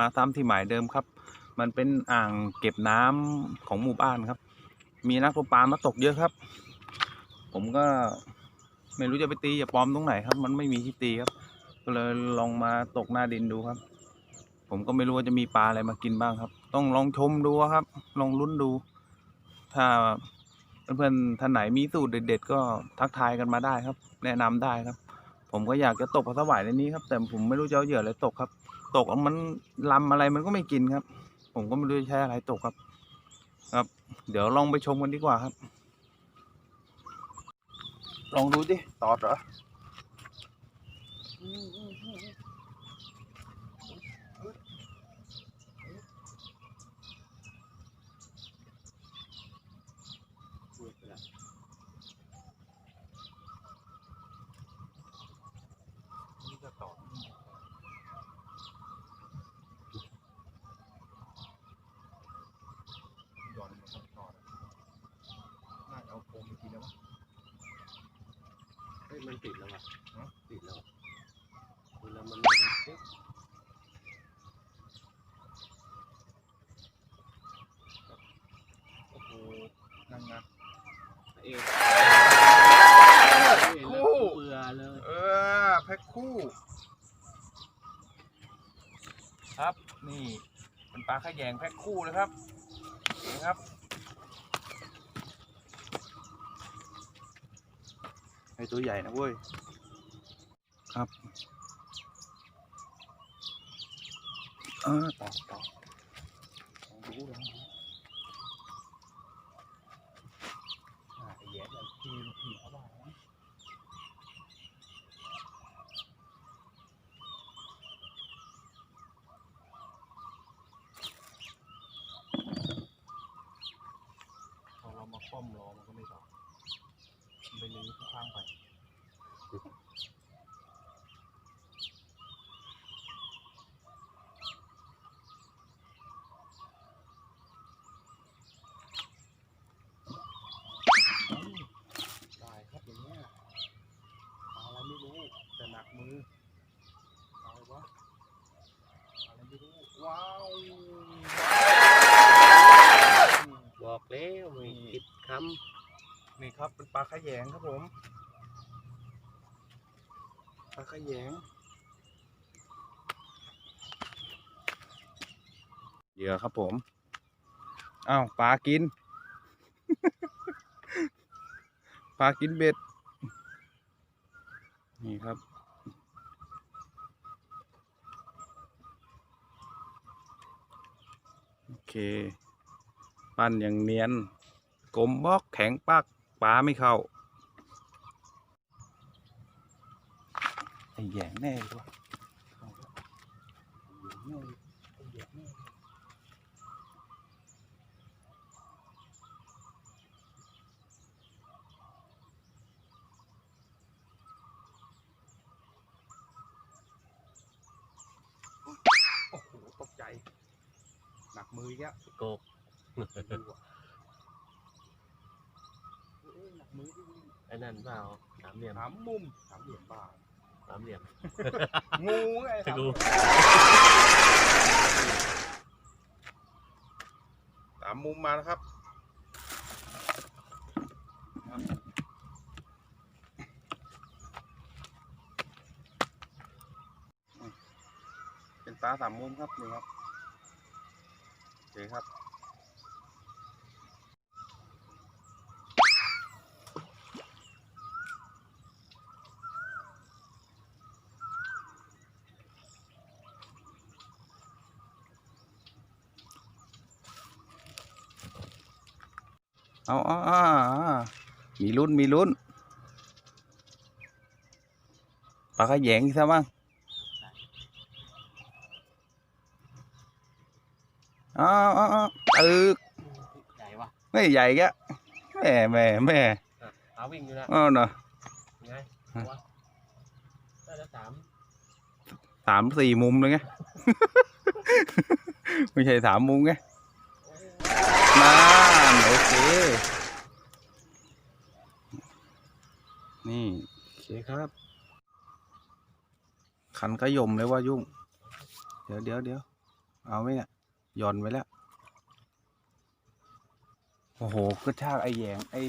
มาตามที่หมายเดิมครับ มันเป็นอ่างเก็บน้ำของหมู่บ้านครับ มีนักตกปลามาตกเยอะครับ ผมก็ไม่รู้จะไปตีอย่าปลอมตรงไหนครับ มันไม่มีที่ตีครับก็เลยลองมาตกหน้าดินดูครับ ผมก็ไม่รู้ว่าจะมีปลาอะไรมากินบ้างครับ ต้องลองชมดูครับ ลองลุ้นดู ถ้าเพื่อนๆท่านไหนมีสูตรเด็ด ๆ ก็ทักทายกันมาได้ครับ แนะนำได้ครับ ผมก็อยากจะตกปลาสวายในนี้ครับ แต่ผมไม่รู้จะเอาเหยื่ออะไรตกครับ ตกมันลำอะไรมันก็ไม่กินครับ ผมก็ไม่รู้ใช้อะไรตกครับ ครับ เดี๋ยวลองไปชมกันดีกว่าครับ ลองดูดิตอดเหรอ นี่ก็ตอดย้อนมาทำตอดน่าจะเอาโคมไปกินแล้วมั้ง เฮ้ย มันติดแล้วอะฮะติดแล้วอะเวลามันไม่ได้ปุ๊บโอ้โหนั่นนะเอ๊ะคู่เบื่อเลย เออแพ็คคู่ ครับนี่เป็นปลาขยงแพ็คคู่เลยครับนี่ครับ ไอตัวใหญ่นะเว้ย ครับเออต่อต่อลองดูลองดูอ่าไอ้แย่แบบทีมทีมเอาบ้างนะ พอเรามาป้อมรอมันก็ไม่ตอบมันเป็นอย่างนี้ทุกครั้งไป ได้ครับอย่างเงี้ยปลาอะไรไม่รู้แต่หนักมือปลาอะไรวะปลาอะไรไม่รู้ว้าว บอกแล้วไม่คิดค นี่ครับเป็นปลาขยงครับผม ปลาขยงเหยื่อครับผมอ้าวปลากิน ปลากินเบ็ด นี่ครับ โอเค ปั้นอย่างเนียนกลมบล็อกแข็งปัก ปลาไม่เข้าไอ้แหยงแน่เลยวะเอาละไอ้แหยงแน่เลยไอ้แหยงแน่เลยโอ้โหตกใจ หนักมืออีกแล้วำโกก ดูอะเอ้ยหนักมือดิ ไอ้ นั่นเปล่าสามเหลี่ยมสามมุมสามเหลี่ยมบ้าสามเหลี่ยมงูไงกูสามมุมมาแล้วครับ เป็นปลาสามมุมครับนี่ครับโอเคครับ เอาเอาเอาเอามีลุ้นมีลุ้นปลาขยงอีกซะมั้งเอาเอาเอาตึกใหญ่วะไม่ใหญ่แกะแม่แม่แม่เอาวิ่งอยู่นะเอาเนาะไงวะได้แล้วสามสามสี่มุมเลยไง ไม่ใช่สามมุมไงนั่นโอเค นี่โอเคครับ ขันก็ยมเลยว่ายุ่ง เดี๋ยวเดี๋ยวเดี๋ยวเอาไหมเนี่ยย่อนไว้แล้ว โอ้โหกระชากไอ้แยงไอ้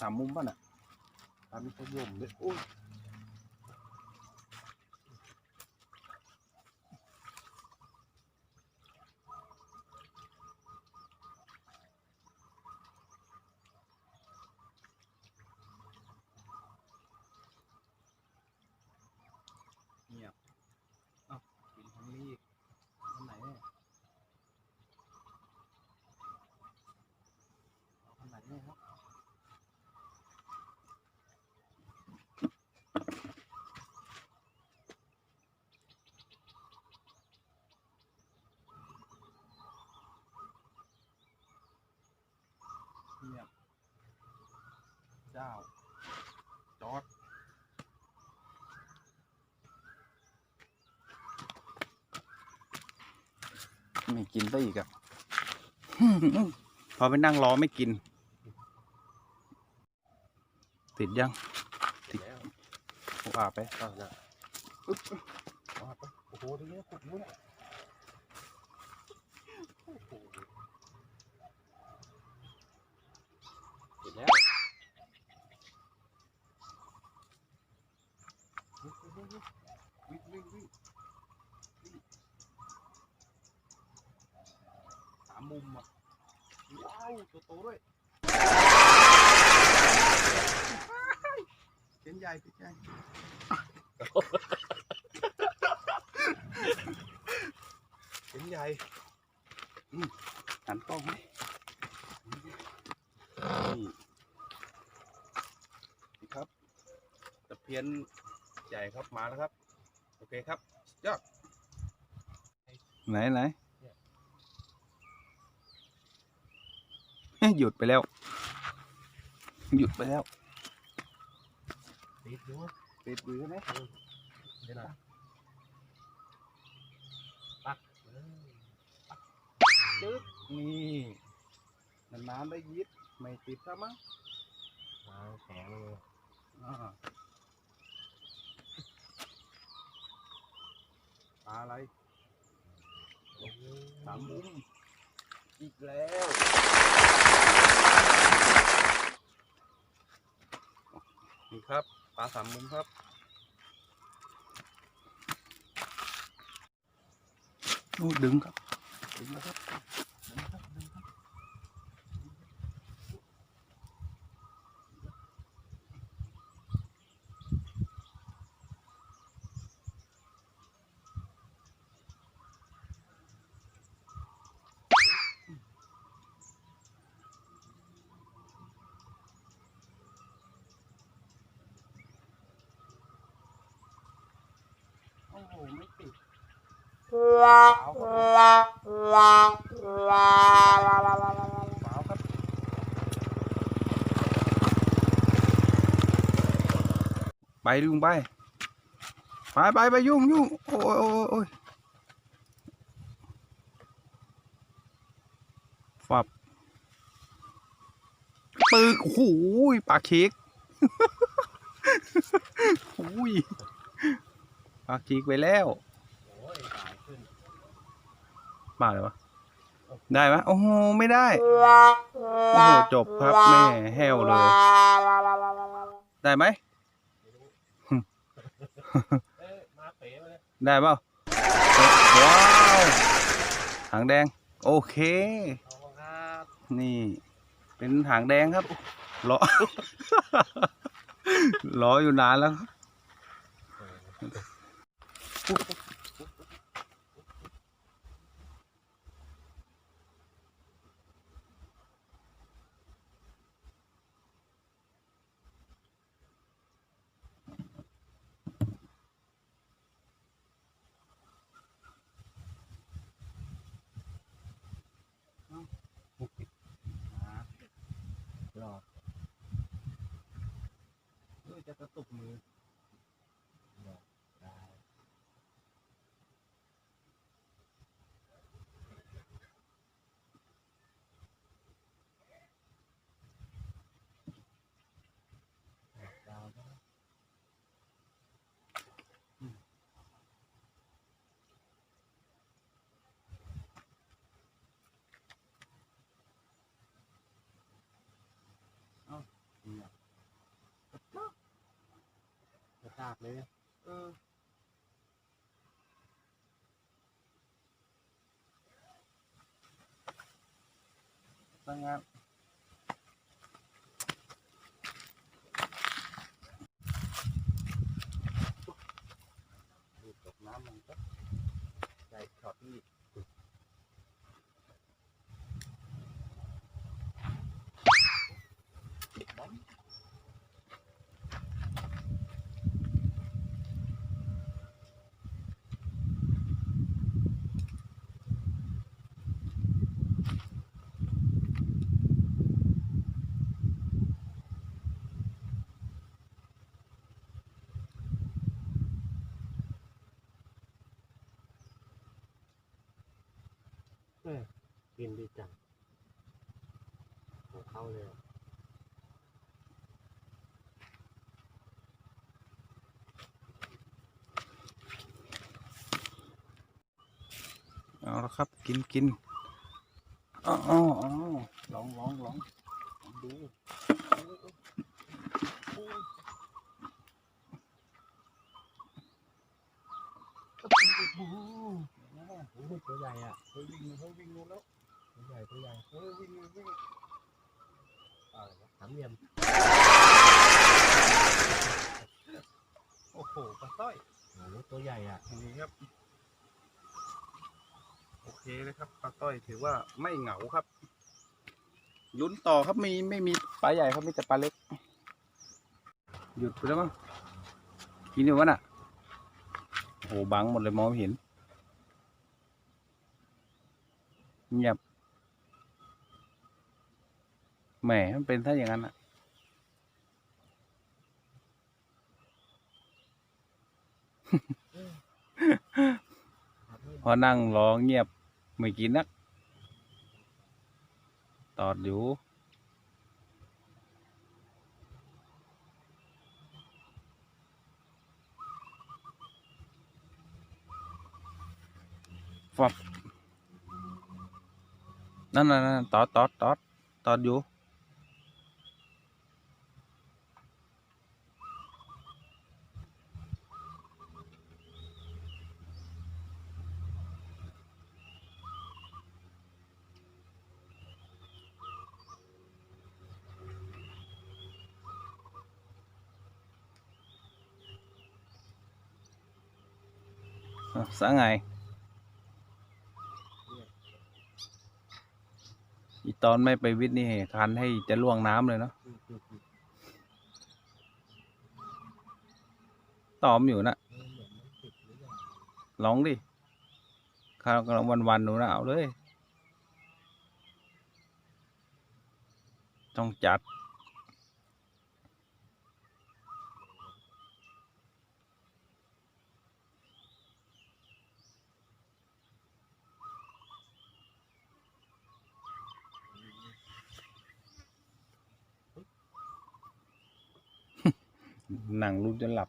สามมุมป่ะน่ะตามนี้ก็ยมเลยโอ้ยเงียบเอ้ากินทางนี้อีกทางไหนเนี่ยเอาทางไหนเนี่ยครับ เงียบเจ้า จอด ไม่กินซะอีกอะพอไปนั่งรอไม่กิน ติดยัง ติดโอ้อาไปอ่าน่ะปึ๊บอ่าไปโอ้โหตรงนี้ขุดมุ้งโอ้โหเสร็จแล้ว วิ่งวิ่งสามมุมอะว้าวตัวโตด้วยเส้นใหญ่เส้นใหญ่เส้นใหญ่หันกล้องไหมนี่นี่ครับตะเพียนใหญ่ครับมาแล้วครับ เคครับยอดไหนไหนเอ๊ะหยุดไปแล้ว หยุดไปแล้วติดอยู่ติดอยู่ใช่ไหมเดี๋ยวนะปักเออจึ๊บนี่นานๆได้ยิดไม่ติดซะมั้งวางแข็งเลยอ่าปลาอะไรสามมุมอีกแล้วนี่ครับปลาสามมุมครับโอ้ดึงครับดึงแล้วครับดึงครับดึงครับ โอ้โห ไม่ติดเปล่าครับผมเป ลาครับไปลุงไป ไปไปไปยุ่งยุ่งโอ้ยโอ้ยโอ้ยฟับปึกโอ้โหปลาเค้กโอ้ยปลาเค้กไปแล้ว มาเลยวะ ได้ไหมโอ้โห ไม่ได้ โอ้โห จบครับแม่แห้วเลย ได้ไหมเอ๊ะมาเป๋มาเลยได้เปล่าว้าวหางแดง โอเคเอาครับนี่ เป็นหางแดงครับรอรออยู่นานแล้วครับรอเฮ้ย จะกระตุกมือ ตากเลยเออตั้งงาน ดูตกน้ำมันก็ใหญ่ช็อตนี่ เออกิ นดีจังของเข้าเลยเอาละครับ กินกินอ๋ออ๋ออ๋อลองลองลองลองดู โอ้โหตัวใหญ่อะเฮ้ยวิ่งเฮ้ยวิ่งนู้นแล้วตัวใหญ่ตัวใหญ่เฮ้ยวิ่งวิ่งอะไรวะสามเหลี่ยมโอ้โหปลาสร้อยโอ้โหตัวใหญ่อะ นี่ครับ โอเคเลยครับปลาต้อย ถือว่าไม่เหงาครับลุ้นต่อครับมีไม่มีปลาใหญ่ครับมีแต่ปลาเล็ก หยุดไปแล้วมั้งกินอยู่วะน่ะโอ้โหบังหมดเลยมองไม่เห็นเงียบแหมมันเป็นถ้าอย่างนั้นอะพอนั่งรอเงียบไม่กินนัก ตอดอยู่ฟับนั่นนั่นนั่นตอดตอดตอดตอดอยู่ อะสะไงอีตอนไม่ไปวิทย์นี่คันให้จะล่วงน้ำเลยเนาะตอมอยู่นะลองดิข้าวกำลังวันๆหนูนะเอาเลย ต้องจัด หนังรูปจนหลับ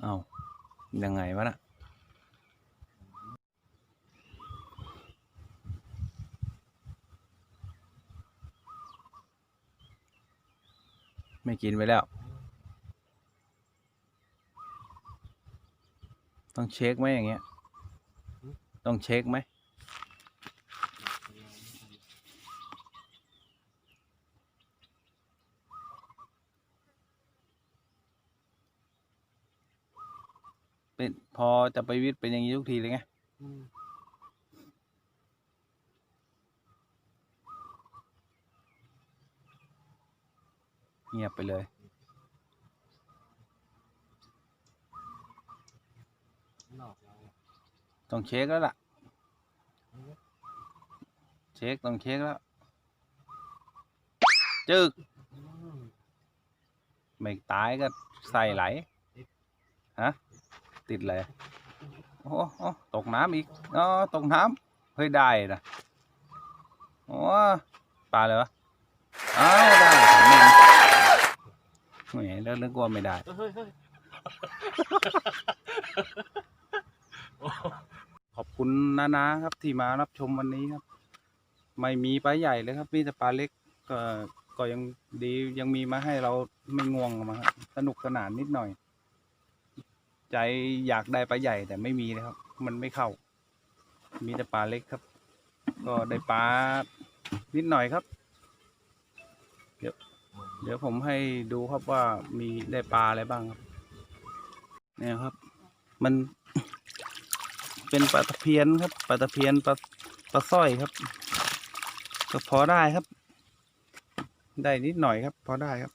เอายังไงวะน่ะไม่กินไปแล้ว ต้องเช็คไหมอย่างเงี้ย ต้องเช็คไหม เป็นพอจะไปวิทย์เป็นอย่างนี้ทุกทีเลยไงเงียบไปเลย หลอกเราอะ ต้องเช็คแล้วล่ะ เช็คต้องเช็คแล้ว จึกไม่ตายก็ใส่ไหล ฮะ ติดเลยโอ้โอตกน้ำอีกอ๋อตกน้ำเฮ้ยได้นะโอ้ปลาเลยวะอ้าวได้สำเร็จแหมแล้วนึกว่าไม่ได้เฮ้ยเฮ้ยคุณนานาครับที่มารับชมวันนี้ครับ ไม่มีปลาใหญ่เลยครับมีแต่ปลาเล็กก็ก็ยังดียังมีมาให้เราไม่ง่วงมาครับสนุกสนานนิดหน่อย ใจอยากได้ปลาใหญ่แต่ไม่มีเลยครับ มันไม่เข้า มีแต่ปลาเล็กครับ ก็ได้ปลานิดหน่อยครับ เดี๋ยวเดี๋ยวผมให้ดูครับว่ามีได้ปลาอะไรบ้างครับเนี่ยครับ มัน เป็นปลาตะเพียนครับปลาตะเพียนปลาปลาสร้อยครับ ก็พอได้ครับ ได้นิดหน่อยครับ พอได้ครับ